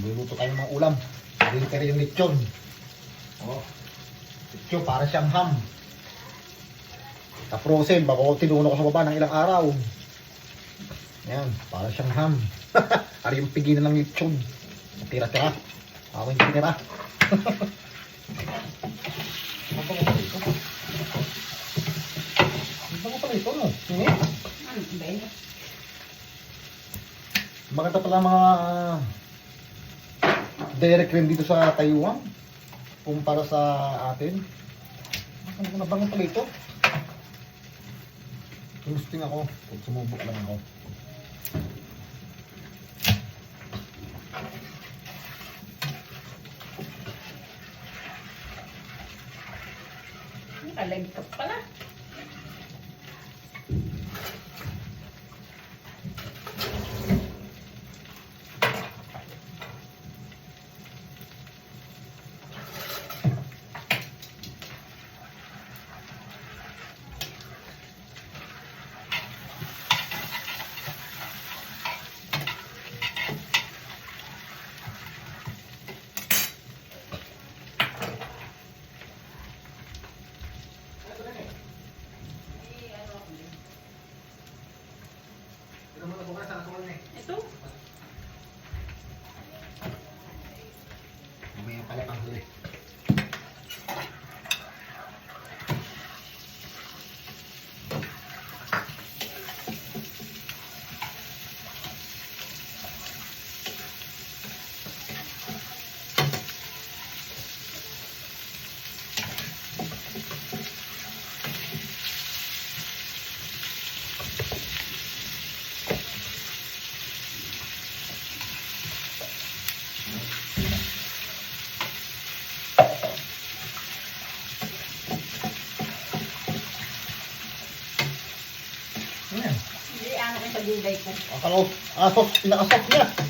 Magluluto tayo ng mga ulam. Winter yung lechon. Oh. Lechon para siyang ham. Ka-frozen, bago ko tinuno ko sa baba ng ilang araw. Yan, para siyang ham. Ari yung pigilan ng lechon. Tira-tira. Ako yung tinira. Ano ba pala ito? Ano pala? Hindi. Ano yun? Maganda pala mga direct cream dito sa Taiwan kumpara sa atin. Ano na bang pala ito? Gusto ako. Sumubok lang ako. Nakalagay ka pala. Ko sa gulay ko. Akalaw,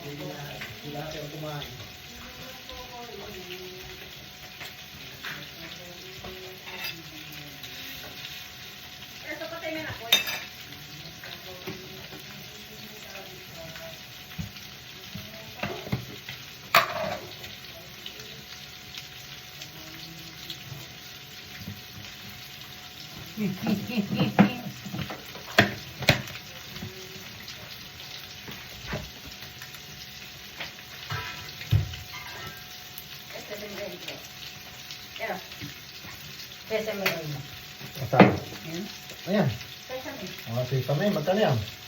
pinakasok niya. Wala siyang kumain. Ito pa tayo na ako. Ito din rin ko. Pero, sesame oil mo. Asan? Ayan. Ayan. Mga sesame, magkano yan?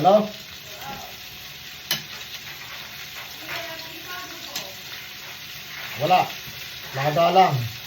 Halo? Wala. Nakadalang.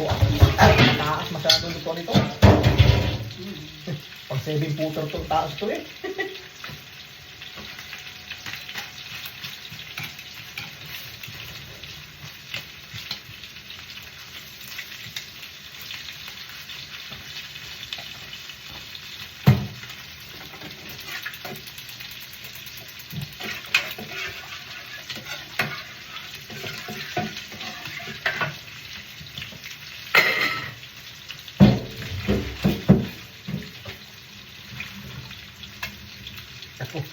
Luto ako. Ay, mataas masyado luto nito. Pag 7 footer to, taas to eh. Ako.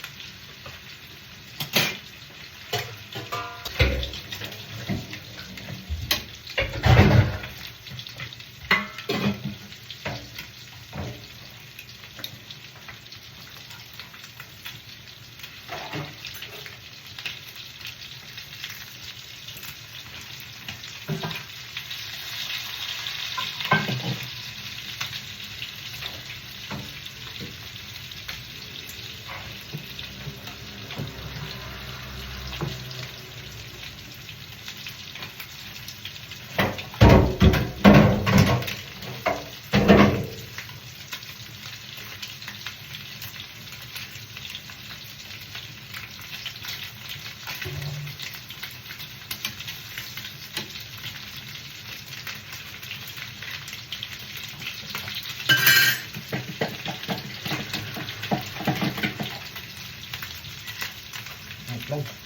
Itlog.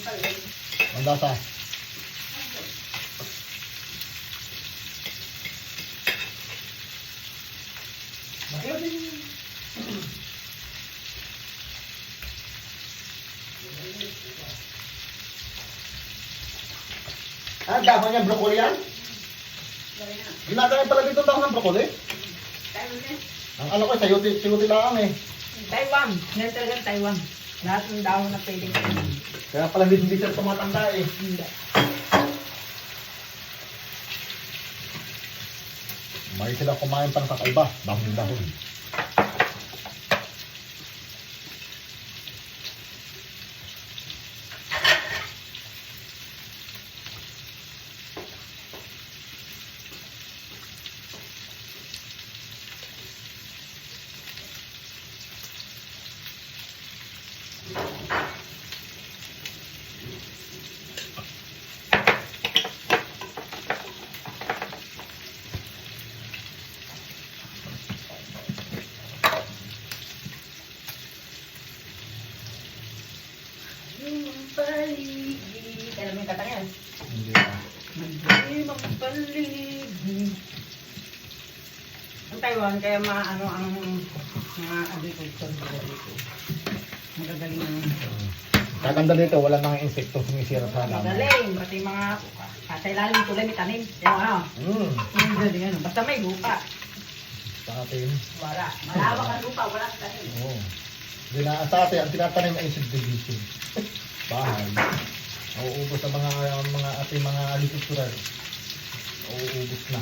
Ang lasa. Ah, dahon niya broccoli yan? Ginagawa pala dito dahon ng broccoli? Ang ano ko, sayuti, sayuti lang eh. Taiwan. Yan talagang Taiwan. Lahat ng dahon na pwedeng. Kaya pala hindi hindi sila tumatanda eh. Hindi. May sila kumain pang kakaiba, dahon Taiwan, kaya mga ano ang mga agriculture nila dito. Magagaling ang Kaganda dito, wala nang insekto sumisira sa halaman. magaling. Pati mga sa ilalim ng tulay may tanim. Yung ano, Hmm. yung galing ano. Basta may lupa. Sa atin. Wala. Malawak ang lupa, wala tanim. Oo. Dina, sa atin, ang tinatanim ay subdivision. Bahay. Nauubos ang mga mga ating mga agricultural. Nauubos na.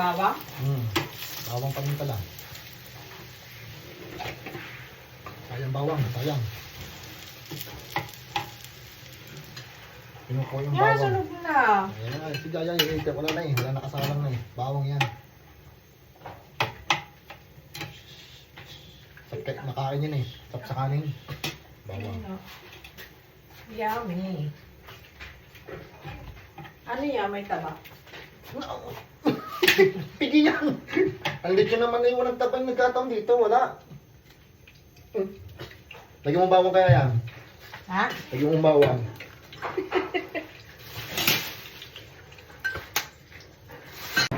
Bawang. Hmm. Bawang pa rin pala. Sayang bawang, sayang. Pinuko yung Yan, bawang. sunog na. Ayan, si Jaya, eh, wala na eh. Wala nakasalang na eh. Bawang yan. Sapkat nakain yan eh. Sap sa kanin. Bawang. Yummy. Ano yan? May taba? Pigi yan! Ang lechon naman na yung walang tabang nagkataon dito. Wala. Lagyan mo bawang kaya yan. Ha? Lagyan mo bawang.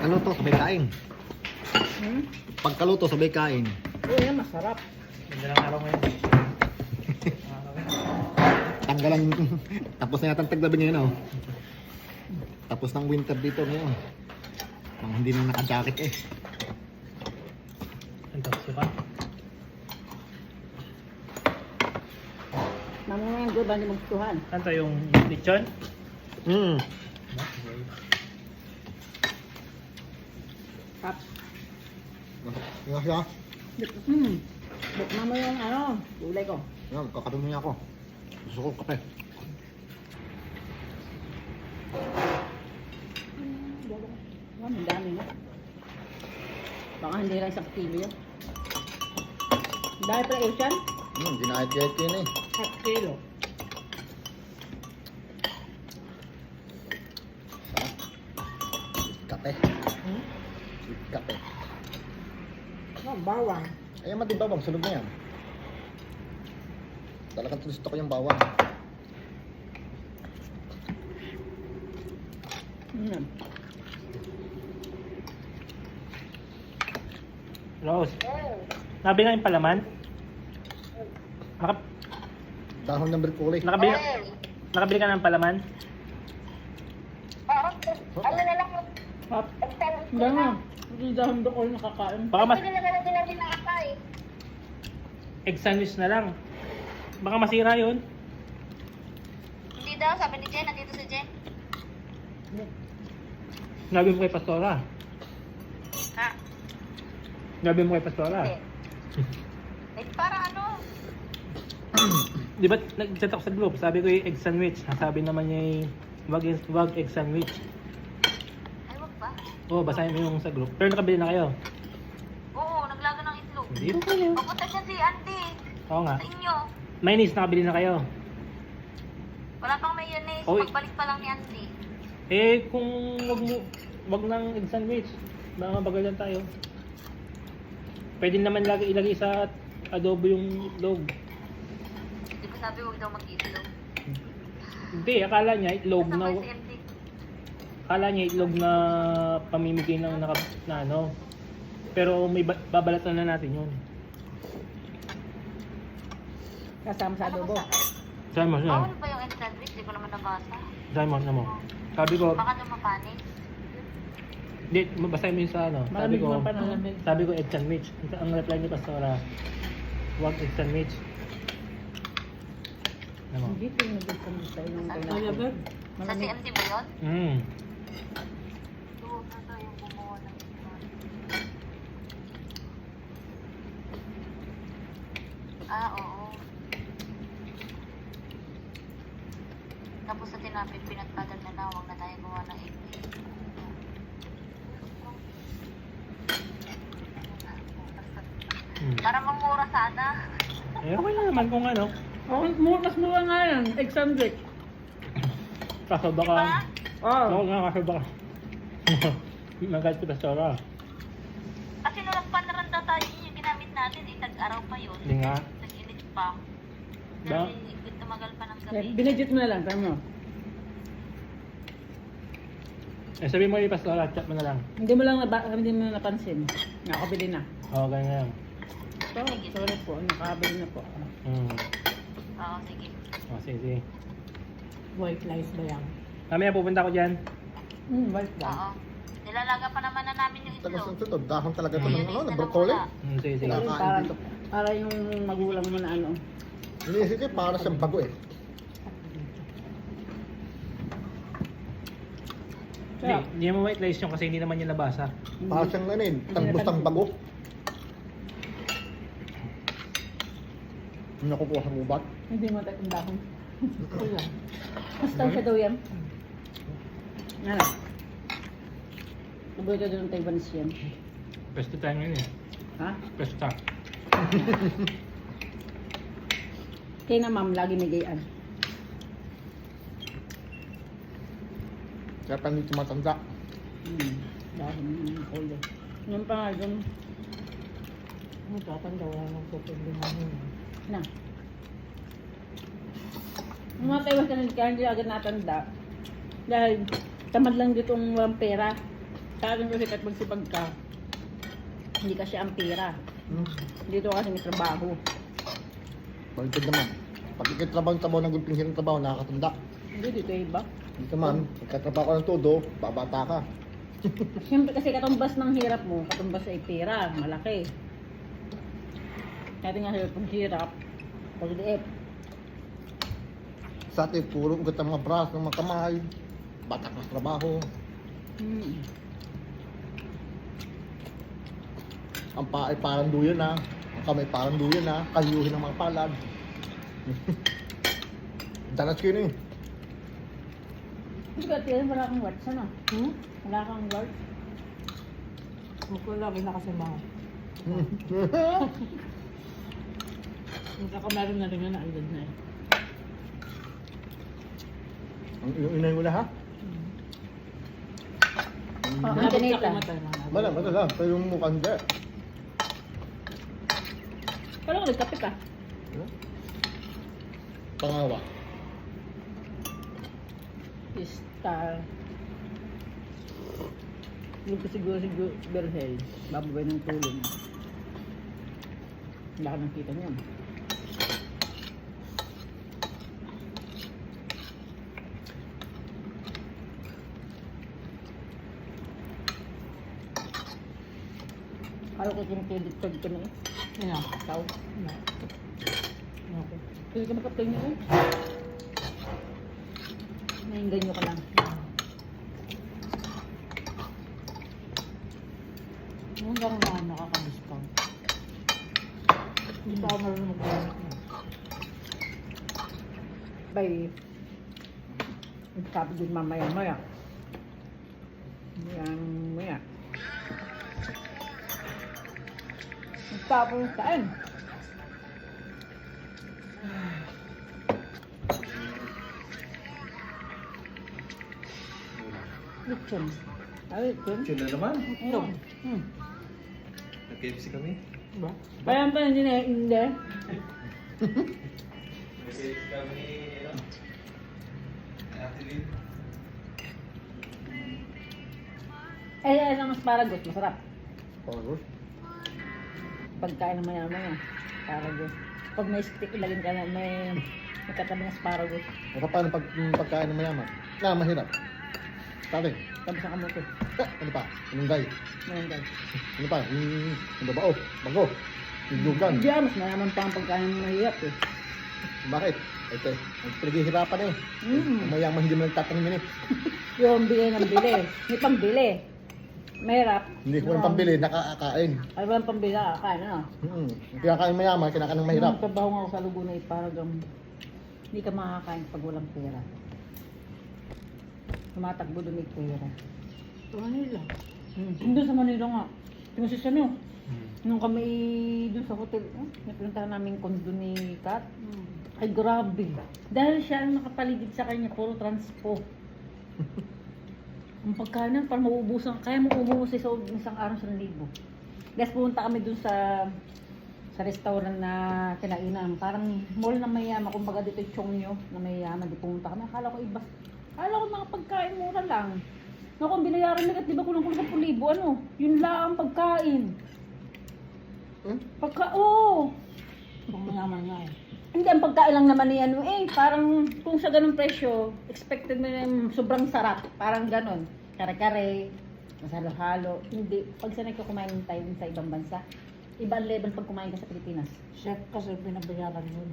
ano to? Sabay kain. Hmm? Pagkaluto, sabay kain. Oo, yan masarap. Ganda ng araw ngayon. Tanggalan. Tapos na yata ang taglabi ngayon, oh. Tapos ng winter dito ngayon. Pang hindi na naka-jacket eh. Ang tapos ba? Mamaya yung doon ba ni magtuhan? Ano yung lechon? Hmm. Tap. Yan siya. Hmm. Mo yung ano, gulay ko. Yan, kakadumi niya ako. Gusto ko kape. Oh, ang dami na. Baka hindi lang isang kilo yan. Dahil pala Asian, Hmm, ginahit-gahit yun eh. half kilo. Kape. Hmm? Kape. Oh, bawang. Ayan mati bawang, sunog na yan. Talagang gusto ko yung bawang. Mm. Rose. Nakabili ka yung palaman? Naka, Dahon ng berkulay. nakabili, nakabili ka ng palaman? Ano na lang, Hap. Gano'n. Hindi dahon doon ko nakakain. Baka mas, hindi na naman din natin nakakay. egg sandwich na lang. Baka masira yun. Hindi daw, sabi ni Jen, nandito si Jen. Nabi mo kay Pastora. Ha? Nabi mo kay Pastora. Hindi. Eh, para ano? Di ba nag-chat ako sa group, sabi ko yung egg sandwich. Sabi naman niya yung wag, wag egg sandwich. Ay, wag ba? Oo, basahin mo yung sa group. Pero nakabili na kayo. Oo, naglaga ng itlog. Hindi. Papunta siya si Auntie. Oo nga. Sa inyo. Mayonnaise, nakabili na kayo. Wala pang mayonnaise. Oy. Pagbalik pa lang ni Auntie. Eh, kung wag mo, wag ng egg sandwich, baka mabagalan tayo. Pwede naman lagi ilagay sa adobo yung itlog. Di ba sabi wag daw mag-itlog? Hindi, akala niya itlog na, si Auntie. akala niya itlog na pamimigay ng naka, na ano. Pero may ba- babalatan na natin yun. Kasama sa adobo. Sabi mo, siya. Bawal ba yung egg sandwich? Di ko naman nabasa. Sabi mo, ano mo. Sabi ko, Baka dumapanik. Di, basahin mo yun sa ano. Sabi ko, sabi ko eggs and Mitch. Ang reply ni Pastora, wag eggs and Mitch. Ano? Hindi pinagod kami sa iyong ba? lalaki. Sa CMT ba yun? Mm. Ah, oo. Tapos sa tinapin, pinagpagal na na, huwag na tayo gawa ng Para mamura sana. Eh, okay lang naman kung ano. Oh, mas mura nga yan. Egg sandwich. Kaso baka, Diba? Oh. Oo nga, kaso baka. Magalit si Pastora. Kasi nung nagpanaranda tayo, yun yung ginamit natin, eh, tag-araw pa yun. Hindi nga. Nag-init pa. Ba? Dahil tumagal pa ng Eh, gabi. Binidget mo na lang, tama mo. Eh, sabi mo kay Pastora, chat mo na lang. Hindi mo lang naba- hindi mo na napansin. Nakabili na. Oo, ganyan. So, sorry po, nakabili na po. Mm. Oo, sige. Oh, sige, sige. White rice ba yan? Mamaya pupunta ko dyan. Hmm, white lang. Oo. Nilalaga pa naman na namin yung Tagas itlog. tunog. Dahon talaga ito ng ano, broccoli. wala. Mm, sige, sige. Para, para yung magulang mo na ano. Iniisip ko, para siyang bago eh. Hindi, hindi naman white rice yung kasi hindi naman yung labasa. Para siyang ano eh, tangbos ng bago. Yung nakukuha sa gubat. Hindi mo tayo dahon. Masustansya daw yan. Ano? Nabuhay ka doon ng Taiwanese yan. Pesto tayo ngayon eh. Ha? Pesta. Kaya na ma'am, lagi may gayaan. Kaya pa hindi tumatanda. Hmm. Dahil ng ulo. Yung pa nga. Ano tatanda, wala nang problemahin. Na. Yung mga Taiwan ka kaya hindi agad natanda. Dahil tamad lang dito ang walang pera. Sa akin kasi kahit magsipag ka, hindi kasi ang pera. Hmm. Dito kasi may trabaho. Baliktad naman. Pag ikitrabaho-trabaho ng gulping hirang trabaho, nakakatanda. Hindi, dito iba. Dito man, pagkatrabaho ka ng todo, babata ka. Siyempre kasi katumbas ng hirap mo, katumbas ay pera, malaki. Kaya nga sabi, pag hirap, pag liit, Sa atin, puro ugat ng mga bras, ng mga kamay. Bata ka sa trabaho. hmm. Ang paa ay parang duyan na. Ang kamay parang duyan na. Kayuhin ng mga palad. Danas ko yun eh. Hindi ka tiyan, wala kang words, ano? Hmm? Wala kang words. Mukha lagi na kasi mga. Hmm. Magkakameron na rin yun, naagad na eh. Ang yung inay mo na ha? Oh, ang ganito. Mala, mala lang. Pero yung mukhang hindi. Ko nagkape ka. Pangawa. Star. Yung ko siguro si Berhel, bababay ng tulong. Wala ka nang kita niya. Kala ko kinikredit card ko na eh. Ano? Ikaw? Ano? Okay. Pwede ka makaptay niya eh. Nainggan nyo ka lang. Yung lang na nakaka-discount. Hindi pa ako marunong na. Bay, sabi din mamaya Tapos saan? Lechon. Ay, lechon. Sila naman. Ito. Hmm. Nag-KFC kami. Diba? Parang pa hindi na hindi. Nag-KFC kami ano, Ate Lynn. Eh, eh, ang asparagus, masarap. Pagos. Pagkain ng maya-maya. Asparagus. Pag may stick, ilagin ka na, may, may katabing asparagus. O paano pag yung pagkain ng mayaman? Na, mahirap. Sabi, Tapos ang kamote. ah, ano pa? Ngayon guys. Ano pa? Yung, yung babao. Bago. Yung lugan. Hindi mas mayaman pa ang pagkain ng mahirap eh. Bakit? Ito, ang pinaghihirapan eh. Mm. Ang mayaman hindi mo nagtatanong eh. Yung bili ng bili. May pambili. Mahirap. Hindi ko yung pambili, nakakakain. Ay, walang pambili. ah, Kain ano? Hmm. Kinakain mayaman, kinakain ng mahirap. Nung trabaho nga ako sa Laguna eh, parang hindi ka makakain pag walang pera. Tumatakbo doon may pera. Sa Manila. Hmm. Doon sa Manila nga. Yung si Sano, nung kami doon sa hotel, eh, napuntahan namin kondo ni Kat. Hmm. Ay, grabe. Dahil siya ang nakapaligid sa kanya, puro transpo. ang pagkain parang mauubusan. Kaya mo umuwi sa isang isang araw sa libo. Guys, pumunta kami dun sa sa restaurant na kinainan. Parang mall na mayaman. Kumbaga dito yung Chongyo na mayaman. Di pumunta kami. Akala ko iba. Akala ko mga pagkain mura lang. Naku, ang binayaran nila, di ba kulang kulang sa libo, ano? Yun lang ang pagkain. Hmm? Pagka, oo. Kung mayaman nga eh. Hindi, ang pagkain lang naman ni ano eh, parang kung sa ganung presyo, expected mo yung sobrang sarap, parang ganon. Kare-kare, masalo-halo. Hindi, pag sanay ka kumain tayo sa ibang bansa, iba ang level pag kumain ka sa Pilipinas. Chef kasi pinabayaran yun.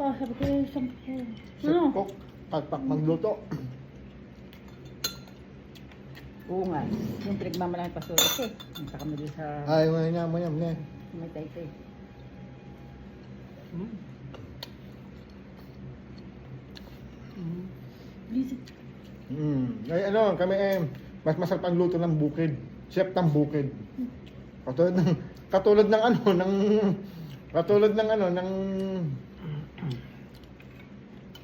Ah, sabi ko, eh, sampu. Chef Ano? cook, pagpak magluto. Oo nga, yung pinagmamalahan pa eh. Punta kami doon sa Ay, mo niya, mo niya, mo niya. may taytay. Hmm. Busy. Hmm. Ay, ano, kami eh, mas masarap ang luto ng bukid. Chef ng bukid. Katulad ng, katulad ng ano, ng, katulad ng ano, ng,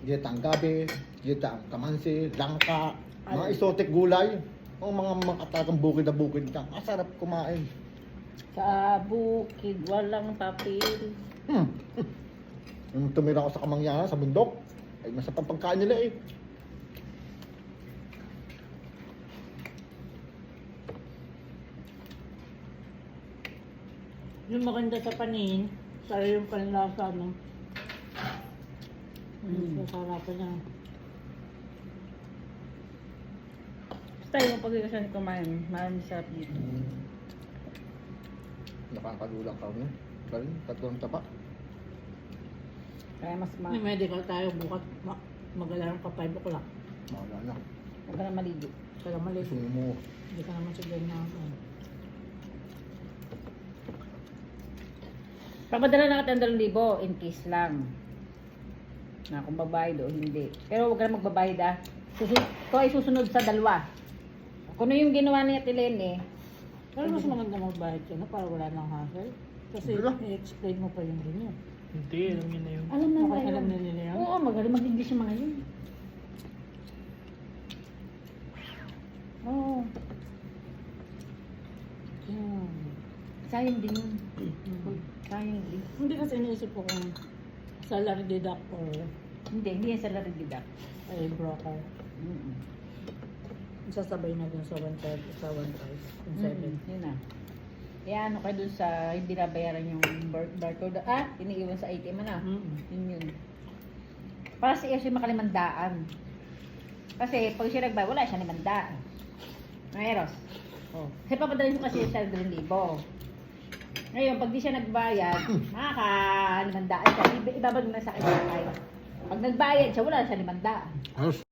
Gitang gabi, gitang kamansi, langka, mga isotek gulay. Ang mga makatagang bukid na bukid ka. Masarap kumain. Sa bukid, walang papel. Hmm. Nung tumira ako sa Kamangyanan, sa bundok, ay masarap ang pagkain nila eh. Yung maganda sa panin, sara yung panlasa, no? Mm. Mm. Sasarapan niya. Basta yung pagkakasan kumain, marami sarap dito. Nakakagulang ka mo. Galing, tatlong tapa. Kaya mas ma... May medical tayo bukas. Ma- Magalarang pa 5 o'clock. Wala na. Huwag ka na maligo. Kaya mali. Gusto mo. Hindi ka naman siguro na ako. Papadala na kita ng libo in case lang. Na kung babayad o hindi. Pero huwag ka na magbabayad ah. Susunod, ito ay susunod sa dalawa. Kung ano yung ginawa ni Ate Lene, Pero mas maganda magbayad ka na para wala nang hassle. Kasi Diba? i-explain mo pa yung ganyan. Hindi, alam niyo na yun. Alam na Okay, alam yun. na nila yan? Oo, magaling mag-English yung mga yun. Oo, Hmm. sayang din yun. Hmm. Sayang din. Hindi kasi iniisip ko kung salary deduct or Hindi, hindi yan salary deduct. ay broker. Mm-mm. Sasabay na dun sa 1.5, sa 1.5, yung 7. Mm, yun na. Kaya ano kayo dun sa hindi nabayaran yung bar- barcode, ah, iniiwan sa ATM na. Mm-mm. Yun yun. Para si Eshe makalimandaan. Kasi pag siya nagbayad, wala siya limandaan. Meros. Oh. Kasi papadalhin ko kasi siya 2,000. Ngayon, pag di siya nagbayad, makakalimandaan siya. Iba- Ibabag mo na sa akin. Pag nagbayad siya, wala siya limandaan. Ayos.